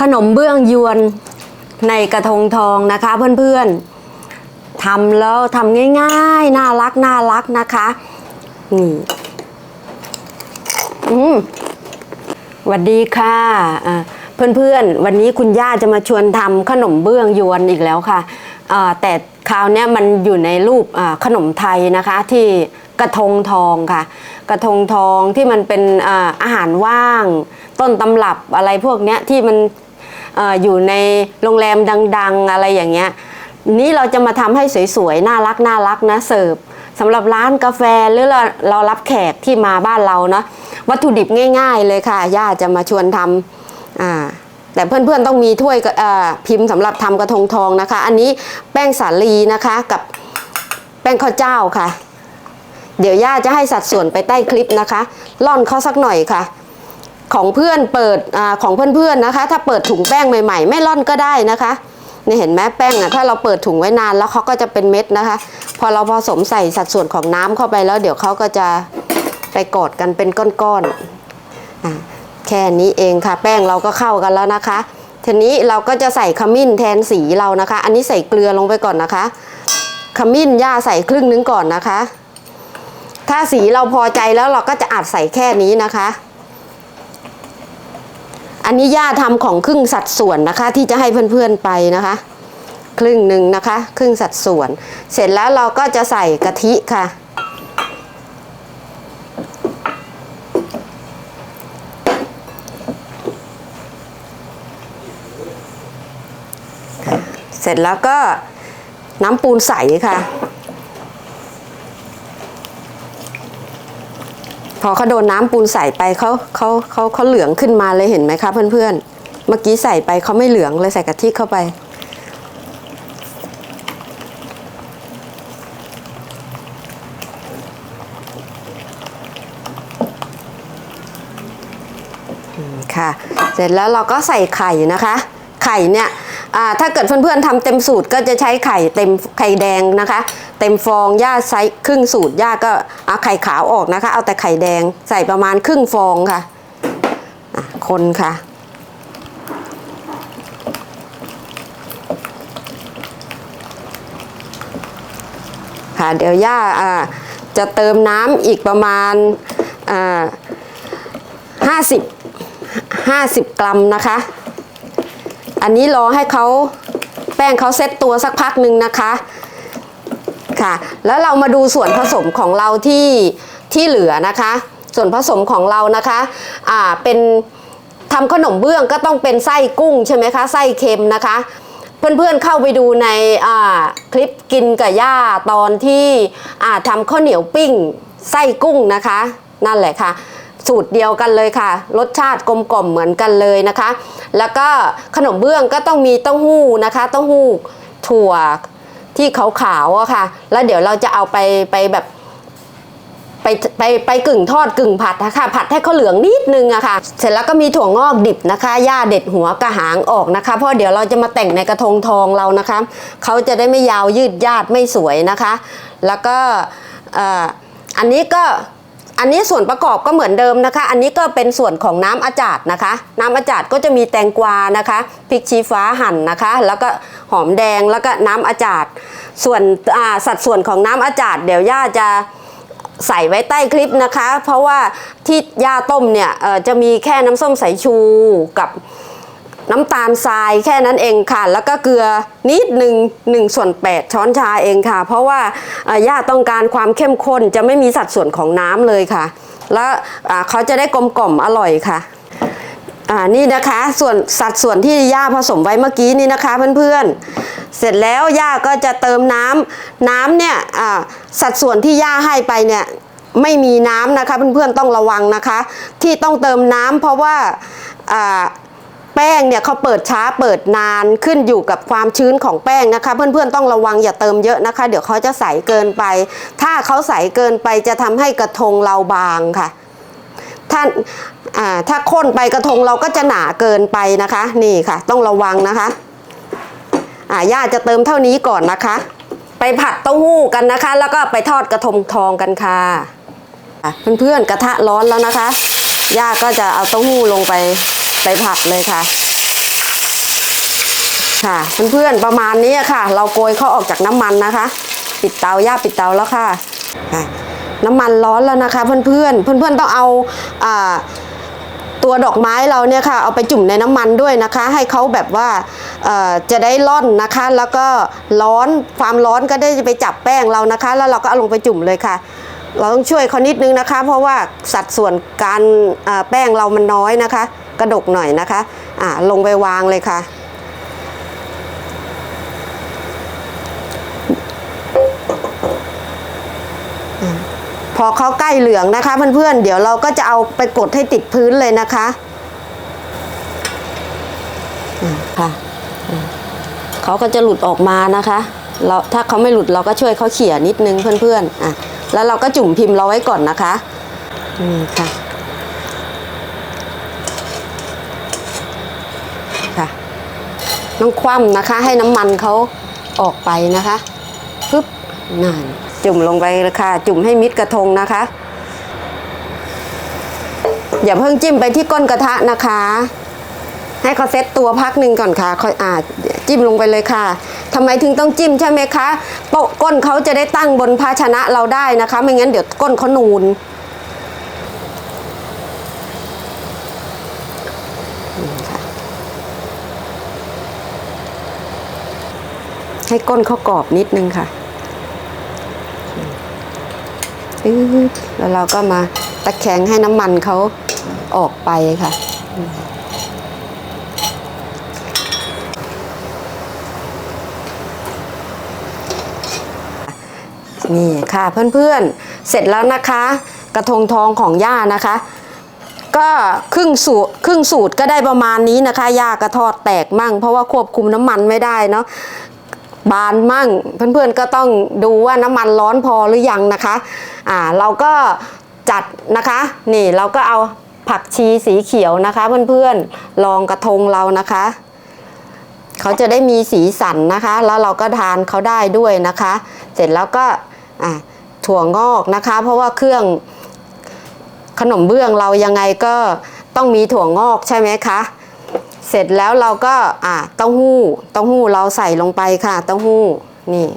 ขนมเบื้องยวนในกระทงทองนะคะเพื่อนๆทำแล้วทำง่ายๆ น่ารักน่ารักนะคะนี่อืมสวัสดีค่ะอ่าเพื่อนๆ วันนี้คุณย่าจะมาชวนทำขนมเบื้องยวนอีกแล้วค่ะอ่าแต่คราวนี้มันอยู่ในรูปขนมไทยนะคะที่กระทงทองค่ะ กระทงทองที่มันเป็นอาหารว่าง ต้นตำรับอะไรพวกเนี้ยที่มัน อยู่ในโรงแรมดัง ๆ อะไรอย่างเงี้ยนี่เราจะมาทำให้สวยๆ น่ารักน่ารักนะเสิร์ฟสำหรับร้านกาแฟหรือเราเรารับแขกที่มาบ้านเราเนาะวัตถุดิบง่าย ๆ เลยค่ะย่าจะมาชวนทำอ่าแต่เพื่อนๆต้องมีถ้วยพิมพ์สำหรับทำกระทงทองนะคะ อันนี้แป้งสาลีนะคะกับแป้งข้าวเจ้าค่ะ เดี๋ยวย่าจะให้สัดส่วนไปใต้คลิปนะคะ ล่อนเขาสักหน่อยค่ะ ของเพื่อนเปิดอของเพื่อนๆนะคะ ถ้าเปิดถุงแป้งใหม่ๆ ไม่ร่อนก็ได้นะคะนี่เห็นไหมแป้งอะถ้าเราเปิดถุงไว้นานแล้วเขาก็จะเป็นเม็ดนะคะ พอเราผสมใส่สัดส่วนของน้ำเข้าไปแล้ว เดี๋ยวเขาก็จะไปกอดกันเป็นก้อนๆอแค่นี้เองค่ะ แป้งเราก็เข้ากันแล้วนะคะทีนี้เราก็จะใส่ขมิ้นแทนสีเรานะคะ อันนี้ใส่เกลือลงไปก่อนนะคะ ขมิ้นย่าใส่ครึ่งนึงก่อนนะคะ ถ้าสีเราพอใจแล้วเราก็จะอัดใส่แค่นี้นะคะ อันนี้ย่าทำของครึ่งสัดส่วนนะคะ ที่จะให้เพื่อนๆไปนะคะ ครึ่งหนึ่งนะคะ ครึ่งสัดส่วน เสร็จแล้วเราก็จะใส่กะทิค่ะ เสร็จแล้วก็น้ำปูนใสค่ะ พอเขาโดนน้ำปูนใส่ไปเขาเขาเขาเขาเหลืองขึ้นมาเลยเห็นไหมคะเพื่อนๆ เมื่อกี้ใส่ไปเขาไม่เหลืองเลยใส่กะทิเข้าไป ค่ะ เสร็จแล้วเราก็ใส่ไข่นะคะ ไข่เนี่ยถ้าเกิดเพื่อนๆทำเต็มสูตรก็จะใช้ไข่เต็มไข่แดงนะคะ เต็มฟองย่าใช้ครึ่งสูตรย่าก็เอาไข่ขาวออกนะคะ เอาแต่ไข่แดงใส่ประมาณครึ่งฟองค่ะคนค่ะค่ะเดี๋ยวย่าจะเติมน้ำอีกประมาณห้าสิบห้าสิบกรัมนะคะ อันนี้รอให้เขาแป้งเขาเซ็ตตัวสักพักหนึ่งนะคะ ค่ะ แล้วเรามาดูส่วนผสมของเราที่ที่เหลือนะคะ ส่วนผสมของเรานะคะ อ่า เป็นทำขนมเบื้องก็ต้องเป็นไส้กุ้งใช่ไหมคะ ไส้เค็มนะคะ เพื่อนๆเข้าไปดูในอ่าคลิปกินกับย่าตอนที่อ่าทำข้าวเหนียวปิ้งไส้กุ้งนะคะ นั่นแหละค่ะสูตรเดียวกันเลยค่ะ รสชาติกลมกล่อมเหมือนกันเลยนะคะ แล้วก็ขนมเบื้องก็ต้องมีเต้าหู้นะคะ เต้าหู้ถั่ว ที่ขาวๆอะค่ะ แล้วเดี๋ยวเราจะเอาไปไปแบบไปไปไปกึ่งทอดกึ่งผัดนะคะผัดให้เขาเหลืองนิดนึงอะค่ะ เสร็จแล้วก็มีถั่วงอกดิบนะคะย่าเด็ดหัวกระหางออกนะคะ เพราะเดี๋ยวเราจะมาแต่งในกระทงทองเรานะคะเขาจะได้ไม่ยาวยืดยาดไม่สวยนะคะ แล้วก็ออันนี้ก็ อันนี้ส่วนประกอบก็เหมือนเดิมนะคะ อันนี้ก็เป็นส่วนของน้ำอาจาดนะคะ น้ำอาจาดก็จะมีแตงกวานะคะพริกชี้ฟ้าหั่นนะคะ แล้วก็หอมแดงแล้วก็น้ำอาจาดส่วนสัดส่วนของน้ำอาจาดเดี๋ยวย่าจะใส่ไว้ใต้คลิปนะคะ เพราะว่าที่ย่าต้มเนี่ยจะมีแค่น้ำส้มสายชูกับ น้ำตาลทรายแค่นั้นเองค่ะ แล้วก็เกลือนิดหนึ่งหนึ่งส่วนแปดช้อนชาเองค่ะ เพราะว่าย่าต้องการความเข้มข้นจะไม่มีสัดส่วนของน้ำเลยค่ะ แล้วเขาจะได้กลมกล่อมอร่อยค่ะนี่นะคะส่วนสัดส่วนที่ย่าผสมไว้เมื่อกี้นี่นะคะเพื่อนๆ เสร็จแล้วย่าก็จะเติมน้ำน้ำเนี่ยสัดส่วนที่ย่าให้ไปเนี่ยไม่มีน้ำนะคะเพื่อนๆต้องระวังนะคะ ที่ต้องเติมน้ำเพราะว่า แป้งเนี่ยเขาเปิดช้าเปิดนานขึ้นอยู่กับความชื้นของแป้งนะคะ เพื่อนๆต้องระวังอย่าเติมเยอะนะคะ เดี๋ยวเขาจะใสเกินไป ถ้าเขาใสเกินไปจะทำให้กระทงเราบางค่ะถ้าถ้าข้นไปกระทงเราก็จะหนาเกินไปนะคะ นี่ค่ะ ต้องระวังนะคะอ่าย่าจะเติมเท่านี้ก่อนนะคะ ไปผัดเต้าหู้กันนะคะ แล้วก็ไปทอดกระทงทองกันค่ะเพื่อนๆกระทะร้อนแล้วนะคะย่าก็จะเอาเต้าหู้ลงไป ไปผัดเลยค่ะ ค่ะเพื่อนๆประมาณนี้ค่ะ เราโกยเขาออกจากน้ำมันนะคะ ปิดเตาย่าปิดเตาแล้วค่ะ น้ำมันร้อนแล้วนะคะ เพื่อนๆเพื่อนๆต้องเอาอตัวดอกไม้เราเนี่ยค่ะเอาไปจุ่มในน้ำมันด้วยนะคะ ให้เขาแบบว่าจะได้ร่อนนะคะ แล้วก็ร้อนความร้อนก็ได้ไปจับแป้งเรานะคะ แล้วเราก็เอาลงไปจุ่มเลยค่ะ เราต้องช่วยเขานิดนึงนะคะ เพราะว่าสัดส่วนการแป้งเรามันน้อยนะคะ กระดกหน่อยนะคะอ่าลงไปวางเลยค่ะ พอเขาใกล้เหลืองนะคะเพื่อนๆเดี๋ยวเราก็จะเอาไปกดให้ติดพื้นเลยนะคะอืมค่ะเขาก็จะหลุดออกมานะคะเราถ้าเขาไม่หลุดเราก็ช่วยเขาเขี่ยนิดนึงเพื่อนๆอะแล้วเราก็จุ่มพิมพ์เราไว้ก่อนนะคะนี่ค่ะค่ะ ต้องคว่ำนะคะ ให้น้ำมันเขาออกไปนะคะปึ๊บนั่นจุ่มลงไปเลยค่ะ จุ่มให้มิดกระทงนะคะ อย่าเพิ่งจิ้มไปที่ก้นกระทะนะคะ ให้เขาเซตตัวพักหนึ่งก่อนค่ะ ค่อยอาจิ้มลงไปเลยค่ะทำไมถึงต้องจิ้มใช่ไหมคะโปะก้นเขาจะได้ตั้งบนภาชนะเราได้นะคะ ไม่งั้นเดี๋ยวก้นเขานูน ให้ก้นเขากรอบนิดนึงค่ะแล้วเราก็มาตะแคงให้น้ำมันเขาออกไปค่ะ นี่ค่ะเพื่อนๆ เสร็จแล้วนะคะ กระทงทองของย่านะคะ ก็ครึ่งสูตรครึ่งสูตรก็ได้ประมาณนี้นะคะย่ากระทอดแตกมั่ง เพราะว่าควบคุมน้ำมันไม่ได้เนาะ บานมั่ง เพื่อนๆก็ต้องดูว่าน้ำมันร้อนพอหรือยังนะคะอ่าเราก็จัดนะคะ นี่เราก็เอาผักชีสีเขียวนะคะ เพื่อนๆลองกระทงเรานะคะเขาจะได้มีสีสันนะคะ แล้วเราก็ทานเขาได้ด้วยนะคะ เสร็จแล้วก็ถั่วงอกนะคะ เพราะว่าเครื่องขนมเบื้องเรายังไงก็ต้องมีถั่วงอกใช่ไหมคะ เสร็จแล้วเราก็อะเต้าหู้เต้าหู้เราใส่ลงไปค่ะ เต้าหู้นี่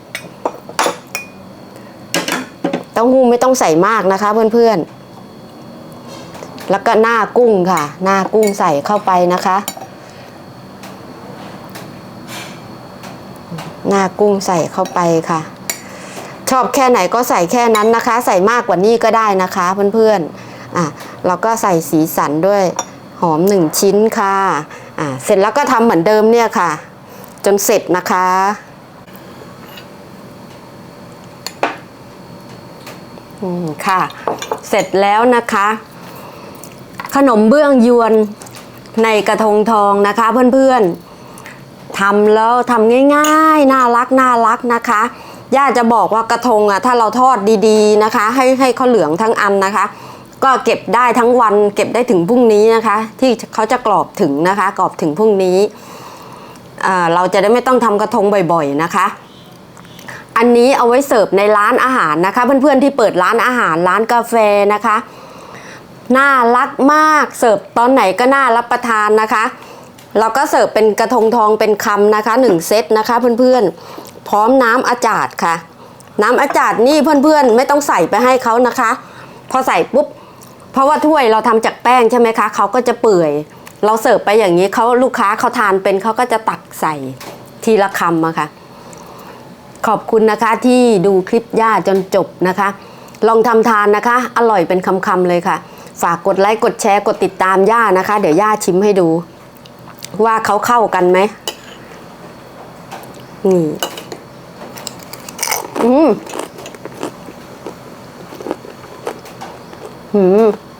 เต้าหู้ไม่ต้องใส่มากนะคะ เพื่อนๆ แล้วก็หน้ากุ้งค่ะ หน้ากุ้งใส่เข้าไปนะคะ หน้ากุ้งใส่เข้าไปค่ะ ชอบแค่ไหนก็ใส่แค่นั้นนะคะ ใส่มากกว่านี้ก็ได้นะคะเพื่อนๆอะเราก็ใส่สีสันด้วยหอมหนึ่งชิ้นค่ะอะ เสร็จแล้วก็ทำเหมือนเดิมเนี่ยค่ะ จนเสร็จนะคะอืมค่ะ เสร็จแล้วนะคะ ขนมเบื้องยวนในกระทงทองนะคะเพื่อนๆทำแล้วทำง่ายๆ น่ารักน่ารักนะคะย่าจะบอกว่ากระทงอะถ้าเราทอดดีๆนะคะ ให้ให้เขาเหลืองทั้งอันนะคะ ก็เก็บได้ทั้งวันเก็บได้ถึงพรุ่งนี้นะคะ ที่เขาจะกรอบถึงนะคะ กรอบถึงพรุ่งนี้เราจะได้ไม่ต้องทำกระทงบ่อยๆนะคะ อันนี้เอาไว้เสิร์ฟในร้านอาหารนะคะ เพื่อนๆที่เปิดร้านอาหารร้านกาแฟนะคะ น่ารักมากเสิร์ฟตอนไหนก็น่ารับประทานนะคะเราก็เสิร์ฟเป็นกระทงทองเป็นคำนะคะหนึ่งเซตนะคะเพื่อนๆ พร้อมน้ำอาจาดค่ะ น้ำอาจาดนี่เพื่อนๆ ไม่ต้องใส่ไปให้เขานะคะ พอใส่ปุ๊บ เพราะว่าถ้วยเราทำจากแป้งใช่ไหมคะเขาก็จะเปื่อย เราเสิร์ฟไปอย่างนี้เขาลูกค้าเขาทานเป็นเขาก็จะตักใส่ทีละคำอะค่ะ ขอบคุณนะคะที่ดูคลิปย่าจนจบนะคะ ลองทำทานนะคะ อร่อยเป็นคำๆเลยค่ะ ฝากกดไลค์กดแชร์กดติดตามย่านะคะ เดี๋ยวย่าชิมให้ดู ว่าเขาเข้ากันไหมนี่ อืม อืม